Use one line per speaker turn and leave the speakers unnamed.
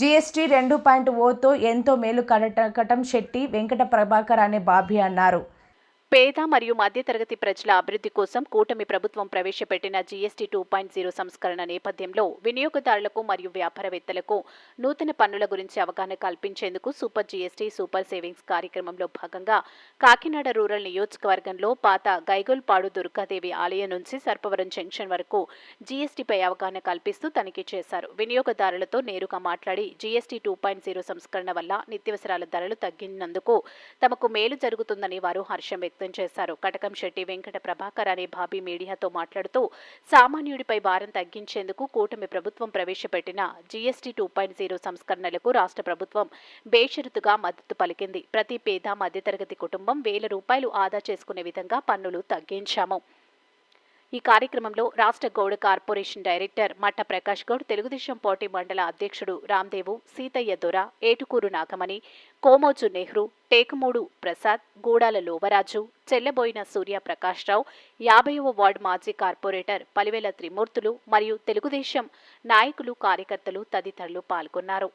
GST రెండు point ఓతో ఎంతో మేలు కడటం శెట్టి వెంకట ప్రభాకర్ అనే బాబీ అన్నారు.
పేద మరియు మధ్యతరగతి ప్రజల అభివృద్ధి కోసం కూటమి ప్రభుత్వం ప్రవేశపెట్టిన జీఎస్టీ టూ పాయింట్ జీరో సంస్కరణ నేపథ్యంలో వినియోగదారులకు మరియు వ్యాపారవేత్తలకు నూతన పన్నుల గురించి అవగాహన కల్పించేందుకు సూపర్ జీఎస్టీ సూపర్ సేవింగ్స్ కార్యక్రమంలో భాగంగా కాకినాడ రూరల్ నియోజకవర్గంలో పాత గైగోల్పాడు దుర్గాదేవి ఆలయం నుంచి సర్పవరం జంక్షన్ వరకు జీఎస్టీపై అవగాహన కల్పిస్తూ తనిఖీ చేశారు. వినియోగదారులతో నేరుగా మాట్లాడి జీఎస్టీ టూ పాయింట్ జీరో సంస్కరణ వల్ల నిత్యావసరాల ధరలు తగ్గినందుకు తమకు మేలు జరుగుతుందని వారు హర్షం వ్యక్తం చేశారు. కటకం శెట్టి వెంకట ప్రభాకర్ అనే బాబీ మీడియాతో మాట్లాడుతూ సామాన్యుడిపై భారం తగ్గించేందుకు కూటమి ప్రభుత్వం ప్రవేశపెట్టిన జీఎస్టీ టూ పాయింట్ జీరో సంస్కరణలకు రాష్ట్ర ప్రభుత్వం బేషరతుగా మద్దతు పలికింది. ప్రతి పేద మధ్యతరగతి కుటుంబం వేల రూపాయలు ఆదా చేసుకునే విధంగా పన్నులు తగ్గించాము. ఈ కార్యక్రమంలో రాష్ట్ర గౌడ్ కార్పొరేషన్ డైరెక్టర్ మట్ట ప్రకాష్ గౌడ్ తెలుగుదేశం పార్టీ మండల అధ్యక్షుడు రామ్దేవు సీతయ్య దొర ఏటుకూరు నాగమణి కోమోజు నెహ్రూ టేకుమూడు ప్రసాద్ గూడాల లోవరాజు చెల్లబోయిన సూర్య రావు యాభైవ వార్డు మాజీ కార్పొరేటర్ పలివేల త్రిమూర్తులు మరియు తెలుగుదేశం నాయకులు కార్యకర్తలు తదితరులు పాల్గొన్నారు.